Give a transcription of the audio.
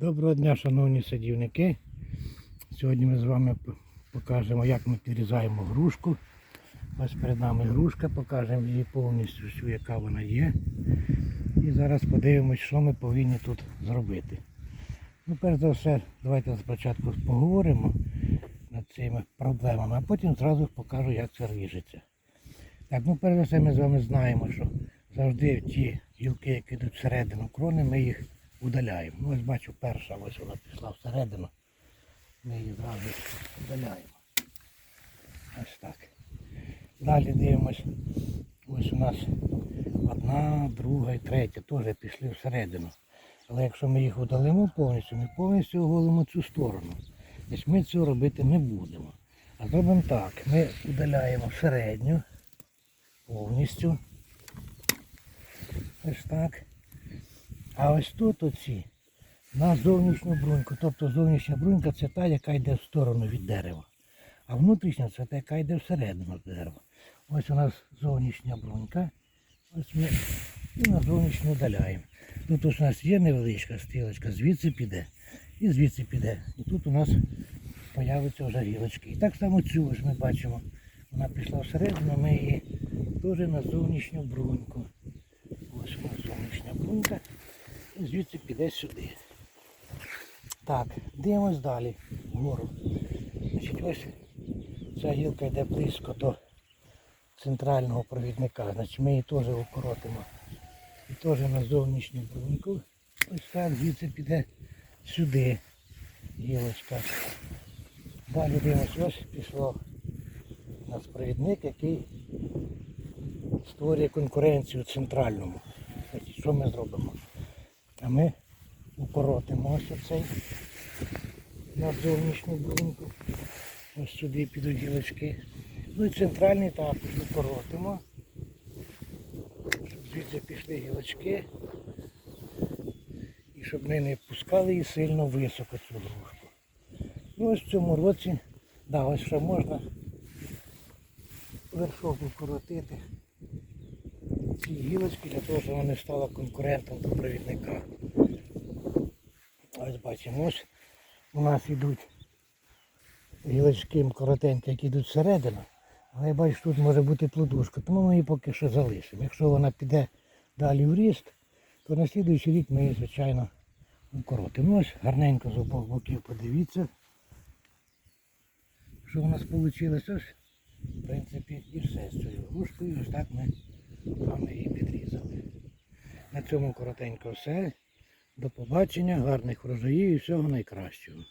Доброго дня, шановні садівники. Сьогодні ми з вами покажемо, як ми підрізаємо грушку. Ось перед нами грушка, покажемо її повністю, всю, яка вона є. І зараз подивимось, що ми повинні тут зробити. Ну, перш за все, давайте спочатку поговоримо над цими проблемами, а потім зразу покажу, як це ріжеться. Так, ну перш за все ми з вами знаємо, що завжди ті гілки, які йдуть всередину крони, ми їх удаляємо. Ну, ось бачу, перша ось вона пішла всередину. Ми її зразу удаляємо. Ось так. Далі дивимось. Ось у нас одна, друга і третя теж пішли всередину. Але якщо ми їх удалимо повністю, ми повністю оголимо цю сторону. Тобто ми цього робити не будемо. А зробимо так. Ми удаляємо середню повністю. Ось так. А ось тут оці на зовнішню бруньку. Тобто зовнішня брунька це та, яка йде в сторону від дерева. А внутрішня це та, яка йде всередину дерева. Ось у нас зовнішня брунька. Ось ми і на зовнішню удаляємо. Тут ось у нас є невеличка стрілочка, звідси піде і звідси піде. І тут у нас появляться вже гілочки. І так само цю ось ми бачимо. Вона пішла всередину, ми її теж на зовнішню бруньку. Ось вона зовнішня брунька. І звідси піде сюди. Так, дивимось далі вгору. Значить, ось ця гілка йде близько до центрального провідника. Значить ми її теж укоротимо. І теж на зовнішню бруньку. Ось так звідси піде сюди гілочка. Далі дивимось, ось пішло у нас провідник, який створює конкуренцію центральному. Значить, що ми зробимо? А ми укоротимо ось оцей на зовнішню бруньку. Ось сюди підуть гілочки. Ну і центральний також укоротимо. Щоб звідси пішли гілочки. І щоб ми не пускали її сильно високо цю грушку. Ну ось в цьому році, да, ось ще можна вершок укоротити ці гілочки для того, щоб вони стали конкурентом до провідника. Бачимо, ось у нас йдуть гілочки коротенькі, які йдуть всередину. Але я бачу, тут може бути плодушка, тому ми її поки що залишимо. Якщо вона піде далі в ріст, то на слідуючий рік ми її, звичайно, укоротимо. Ось гарненько з обох боків подивіться, що у нас вийшло. Ось, в принципі, і все з цією грушкою. Ось так ми з її підрізали. На цьому коротенько все. До побачення, гарних врожаїв і всього найкращого.